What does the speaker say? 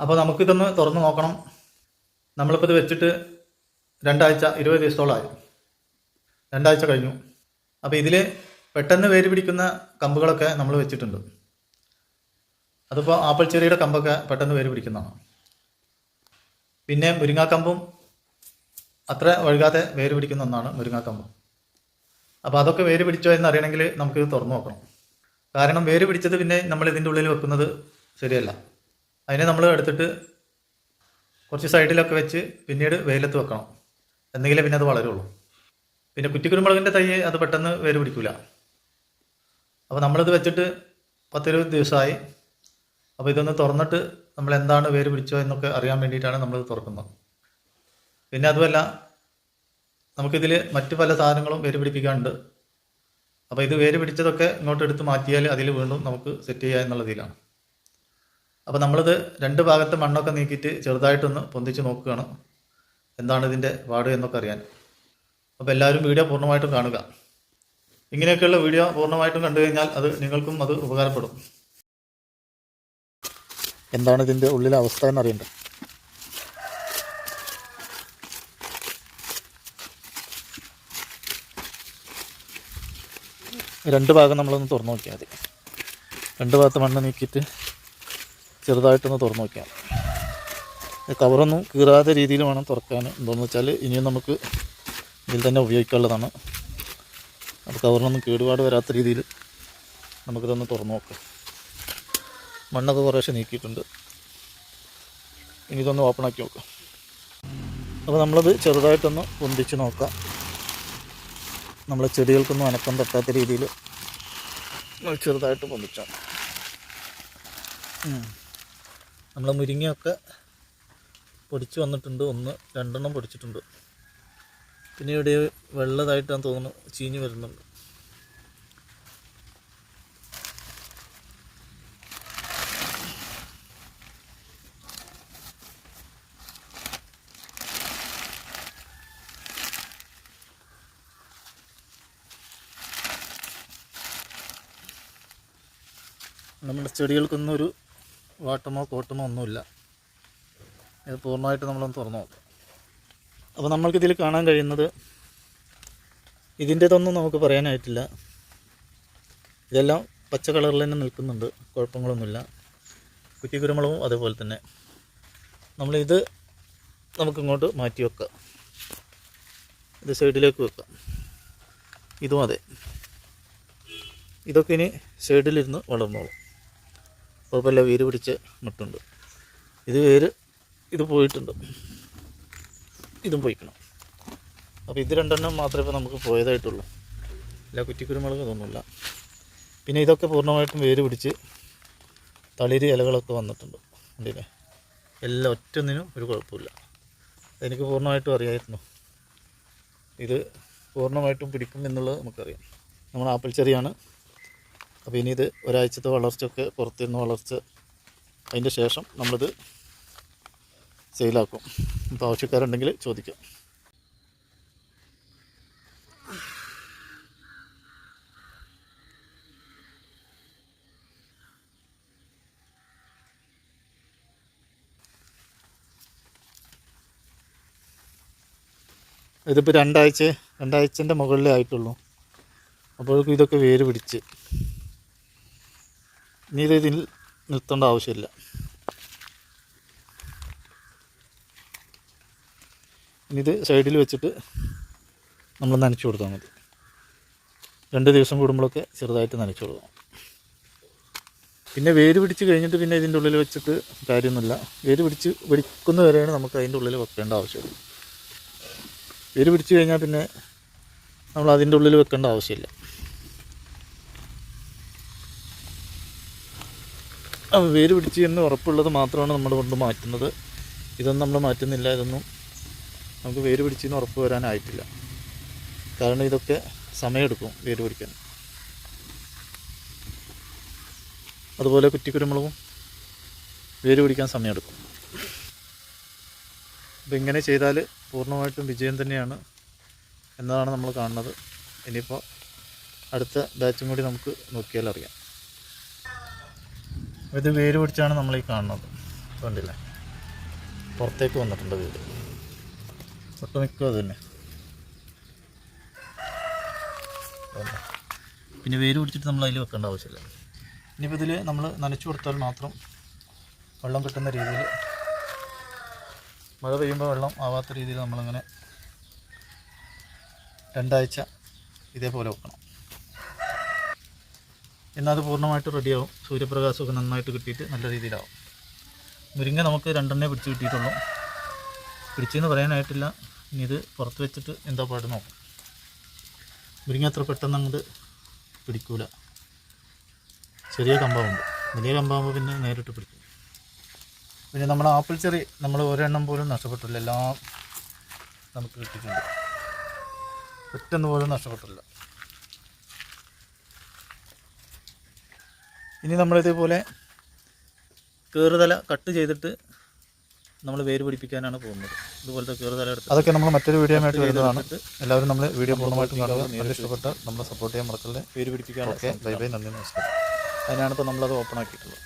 അപ്പോൾ നമുക്കിതൊന്ന് തുറന്ന് നോക്കണം. നമ്മളിപ്പോൾ ഇത് വെച്ചിട്ട് രണ്ടാഴ്ച ഇരുപത് ദിവസത്തോളമായി. രണ്ടാഴ്ച കഴിഞ്ഞു. അപ്പോൾ ഇതിൽ പെട്ടെന്ന് വേര് പിടിക്കുന്ന കമ്പുകളൊക്കെ നമ്മൾ വെച്ചിട്ടുണ്ട്. അതിപ്പോൾ ആപ്പിൾ ചെറിയുടെ കമ്പൊക്കെ പെട്ടെന്ന് വേര് പിടിക്കുന്നതാണ്. പിന്നെ മുരിങ്ങാക്കമ്പും അത്ര ഒഴുകാതെ വേര് പിടിക്കുന്ന ഒന്നാണ് മുരിങ്ങാക്കമ്പ്. അപ്പോൾ അതൊക്കെ വേര് പിടിച്ചോ എന്ന് അറിയണമെങ്കിൽ നമുക്കിത് തുറന്നു നോക്കണം. കാരണം വേര് പിടിച്ചത് പിന്നെ നമ്മൾ ഇതിന്റെ ഉള്ളിൽ വെക്കുന്നത് ശരിയല്ല. അതിനെ നമ്മൾ എടുത്തിട്ട് കുറച്ച് സൈഡിലൊക്കെ വെച്ച് പിന്നീട് വെയിലത്ത് വെക്കണം. എന്നെങ്കിലേ പിന്നെ അത് വളരുള്ളൂ. പിന്നെ കുറ്റിക്കുരുമുളകിന്റെ തൈ അത് പെട്ടെന്ന് വേര് പിടിക്കില്ല അപ്പോൾ നമ്മളിത് വെച്ചിട്ട് പത്തിരുപത് ദിവസമായി അപ്പോൾ ഇതൊന്ന് തുറന്നിട്ട് നമ്മൾ എന്താണ് വേര് പിടിച്ചോ എന്നൊക്കെ അറിയാൻ വേണ്ടിയിട്ടാണ് നമ്മളിത് തുറക്കുന്നത്. പിന്നെ അതുമല്ല നമുക്കിതിൽ മറ്റു പല സാധനങ്ങളും വേര് പിടിപ്പിക്കാനുണ്ട്. അപ്പോൾ ഇത് വേര് പിടിച്ചതൊക്കെ ഇങ്ങോട്ട് എടുത്ത് മാറ്റിയാൽ അതിൽ വീണ്ടും നമുക്ക് സെറ്റ് ചെയ്യുക എന്നുള്ളതിലാണ്. അപ്പോൾ നമ്മളിത് രണ്ട് ഭാഗത്തെ മണ്ണൊക്കെ നീക്കിയിട്ട് ചെറുതായിട്ടൊന്ന് പൊന്തിച്ച് നോക്കുകയാണ്. എന്താണ് ഇതിന്റെ പാട് എന്നൊക്കെ അറിയാൻ. അപ്പോൾ എല്ലാവരും വീഡിയോ പൂർണമായിട്ടും കാണുക. ഇങ്ങനെയൊക്കെയുള്ള വീഡിയോ പൂർണമായിട്ടും കണ്ടു കഴിഞ്ഞാൽ അത് നിങ്ങൾക്കും അത് ഉപകാരപ്പെടും. എന്താണ് ഇതിന്റെ ഉള്ളിലെ അവസ്ഥ എന്നറിയണ്ടേ രണ്ട് ഭാഗം നമ്മളൊന്ന് തുറന്നു നോക്കിയാൽ മതി. രണ്ട് ഭാഗത്ത് മണ്ണ് നീക്കിയിട്ട് ചെറുതായിട്ടൊന്ന് തുറന്നു മതി. കവറൊന്നും കീറാത്ത രീതിയിൽ വേണം തുറക്കാൻ. എന്താണെന്ന് വെച്ചാൽ ഇനിയും നമുക്ക് ഇതിൽ തന്നെ ഉപയോഗിക്കാനുള്ളതാണ്. അപ്പോൾ കവറിനൊന്നും കേടുപാട് വരാത്ത രീതിയിൽ നമുക്കിതൊന്ന് തുറന്നു നോക്കാം. മണ്ണൊക്കെ കുറേശ്ശെ നീക്കിയിട്ടുണ്ട്. ഇനി ഇതൊന്ന് ഓപ്പൺ ആക്കി നോക്കാം. അപ്പോൾ നമ്മളത് ചെറുതായിട്ടൊന്ന് പൊന്തിച്ച് നോക്കാം. നമ്മളെ ചെടികൾക്കൊന്നും അനക്കം തട്ടാത്ത രീതിയിൽ ചെറുതായിട്ട് പൊന്തിച്ചാൽ നമ്മൾ മുരിങ്ങയൊക്കെ പൊടിച്ച് വന്നിട്ടുണ്ട്. ഒന്ന് രണ്ടെണ്ണം പൊടിച്ചിട്ടുണ്ട്. പിന്നെ ഇവിടെ വെള്ളതായിട്ടാണ് തോന്നുന്നു ചീഞ്ഞ് വരുന്നുണ്ട് നമ്മുടെ ചെടികൾക്കൊന്നും ഒരു വാട്ടമോ കോട്ടമോ ഒന്നുമില്ല. ഇത് പൂർണമായിട്ട് നമ്മളൊന്ന് തുറന്നു നോക്കാം. അപ്പോൾ നമ്മൾക്കിതിൽ കാണാൻ കഴിയുന്നത് ഇതിന്റേതൊന്നും നമുക്ക് പറയാനായിട്ടില്ല. ഇതെല്ലാം പച്ച കളറിൽ തന്നെ നിൽക്കുന്നുണ്ട്. കുഴപ്പങ്ങളൊന്നുമില്ല. കുറ്റി കുരുമുളകും അതേപോലെ തന്നെ. നമ്മളിത് നമുക്കിങ്ങോട്ട് മാറ്റി വെക്കാം. ഇത് സൈഡിലേക്ക് വെക്കാം. ഇതും അതെ. ഇതൊക്കെ ഇനി സൈഡിലിരുന്ന് വളർന്നോളും. കുഴപ്പമില്ല വേര് പിടിച്ച് മുട്ടുണ്ട് ഇത് വേര് ഇത് പോയിട്ടുണ്ട്. ഇതും പോയിക്കണം. അപ്പോൾ ഇത് രണ്ടെണ്ണം മാത്രമേ ഇപ്പോൾ നമുക്ക് പോയതായിട്ടുള്ളൂ. അല്ല കുറ്റിക്കുരുമുളക് ഇതൊന്നുമില്ല. പിന്നെ ഇതൊക്കെ പൂർണമായിട്ടും വേര് പിടിച്ച് തളിര് ഇലകളൊക്കെ വന്നിട്ടുണ്ട്. കണ്ടില്ലേ? എല്ലാം ഒറ്റൊന്നിനും ഒരു കുഴപ്പമില്ല. എനിക്ക് പൂർണമായിട്ടും അറിയായിരുന്നു. ഇത് പൂർണമായിട്ടും പിടിക്കും എന്നുള്ളത് നമുക്കറിയാം. നമ്മൾ ആപ്പിൾ ചെറിയാണ്. അപ്പോൾ ഇനി ഇത് ഒരാഴ്ചത്തെ വളർച്ചയൊക്കെ പുറത്തുനിന്ന് വളർച്ച അതിന്റെ ശേഷം നമ്മളിത് സെയിലാക്കും. അപ്പോൾ ആവശ്യക്കാരുണ്ടെങ്കിൽ ചോദിക്കാം. ഇതിപ്പോൾ രണ്ടാഴ്ച രണ്ടാഴ്ചന്റെ മുകളിലേ ആയിട്ടുള്ളൂ. അപ്പോഴേക്കും ഇതൊക്കെ വേര് പിടിച്ച്. ഇനി ഇത് ഇതിൽ നിർത്തേണ്ട ആവശ്യമില്ല. ഇനി ഇത് സൈഡിൽ വെച്ചിട്ട് നമ്മൾ നനച്ചു കൊടുത്താൽ മതി. രണ്ട് ദിവസം കൂടുമ്പോഴൊക്കെ ചെറുതായിട്ട് നനച്ചു കൊടുക്കണം. പിന്നെ വേര് പിടിച്ച് കഴിഞ്ഞിട്ട് പിന്നെ ഇതിന്റെ ഉള്ളിൽ വെച്ചിട്ട് കാര്യമൊന്നുമില്ല. വേര് പിടിച്ച് പിടിക്കുന്ന വരെയാണ് നമുക്ക് അതിന്റെ ഉള്ളിൽ വെക്കേണ്ട ആവശ്യമുള്ളൂ. വേര് പിടിച്ച് കഴിഞ്ഞാൽ പിന്നെ നമ്മൾ അതിന്റെ ഉള്ളിൽ വെക്കേണ്ട ആവശ്യമില്ല. വേര് പിടിച്ച് എന്ന് ഉറപ്പുള്ളത് മാത്രമാണ് നമ്മൾ കൊണ്ട് മാറ്റുന്നത്. ഇതൊന്നും നമ്മൾ മാറ്റുന്നില്ല ഇതൊന്നും നമുക്ക് വേര് പിടിച്ചെന്ന് ഉറപ്പ് വരാനായിട്ടില്ല. കാരണം ഇതൊക്കെ സമയമെടുക്കും വേര് പിടിക്കാൻ. അതുപോലെ കുറ്റിക്കുരുമുളകും വേര് പിടിക്കാൻ സമയമെടുക്കും. അപ്പോൾ ഇങ്ങനെ ചെയ്താൽ പൂർണമായിട്ടും വിജയം തന്നെയാണ് എന്നതാണ് നമ്മൾ കാണുന്നത്. ഇനിയിപ്പോൾ അടുത്ത ബാച്ചും കൂടി നമുക്ക് നോക്കിയാൽ അറിയാം. ഇത് വേര് പിടിച്ചാണ് നമ്മൾ ഈ കാണുന്നത്. കണ്ടില്ലേ? പുറത്തേക്ക് വന്നിട്ടുണ്ട് വീട്. ഒട്ടുമിക്ക അത് തന്നെ. പിന്നെ വേര് പിടിച്ചിട്ട് നമ്മൾ അതിൽ വെക്കേണ്ട ആവശ്യമില്ല. ഇനിയിപ്പോൾ ഇതിൽ നമ്മൾ നനച്ചു കൊടുത്താൽ മാത്രം വെള്ളം കിട്ടുന്ന രീതിയിൽ മഴ പെയ്യുമ്പോൾ വെള്ളം ആവാത്ത രീതിയിൽ നമ്മളിങ്ങനെ രണ്ടാഴ്ച ഇതേപോലെ വെക്കണം. എന്നാൽ അത് പൂർണമായിട്ട് റെഡിയാവും സൂര്യപ്രകാശമൊക്കെ നന്നായിട്ട് കിട്ടിയിട്ട് നല്ല രീതിയിലാവും. മുരിങ്ങ നമുക്ക് രണ്ടെണ്ണേ പിടിച്ച് കിട്ടിയിട്ടുള്ളൂ. പിടിച്ചെന്ന് പറയാനായിട്ടില്ല. ഇനി ഇത് പുറത്ത് വെച്ചിട്ട് എന്താ പാട് നോക്കാം. മുരിങ്ങ അത്ര പെട്ടെന്ന് അങ്ങോട്ട് പിടിക്കൂല. ചെറിയ കമ്പാവുണ്ട്. വലിയ കമ്പാവുമ്പോൾ പിന്നെ നേരിട്ട് പിടിക്കും. പിന്നെ നമ്മുടെ ആപ്പിൾ ചെറി നമ്മൾ ഒരെണ്ണം പോലും നഷ്ടപ്പെട്ടില്ല എല്ലാം നമുക്ക് കിട്ടിയിട്ടുണ്ട്. പെട്ടെന്ന് പോലും നഷ്ടപ്പെട്ടില്ല ഇനി നമ്മളിതേപോലെ കയറുതല കട്ട് ചെയ്തിട്ട് നമ്മൾ വേര് പിടിപ്പിക്കാനാണ് പോകുന്നത്. ഇതുപോലത്തെ കയറുതല എടുത്ത് അതൊക്കെ നമ്മൾ മറ്റൊരു വീഡിയോ ആയിട്ട് വരുന്നതാണ്. എല്ലാവരും നമ്മൾ വീഡിയോ പൂർണമായിട്ടും കാണുക. നല്ല ഇഷ്ടപ്പെട്ട നമ്മളെ സപ്പോർട്ട് ചെയ്യാൻ മറക്കല്ലേ. വേര് പിടിപ്പിക്കാനൊക്കെ ഓക്കെ. Bye bye. നന്ദി നമസ്കാരം. അതിനാണ് ഇപ്പോൾ നമ്മളത് ഓപ്പൺ ആക്കിയിട്ടുള്ളത്.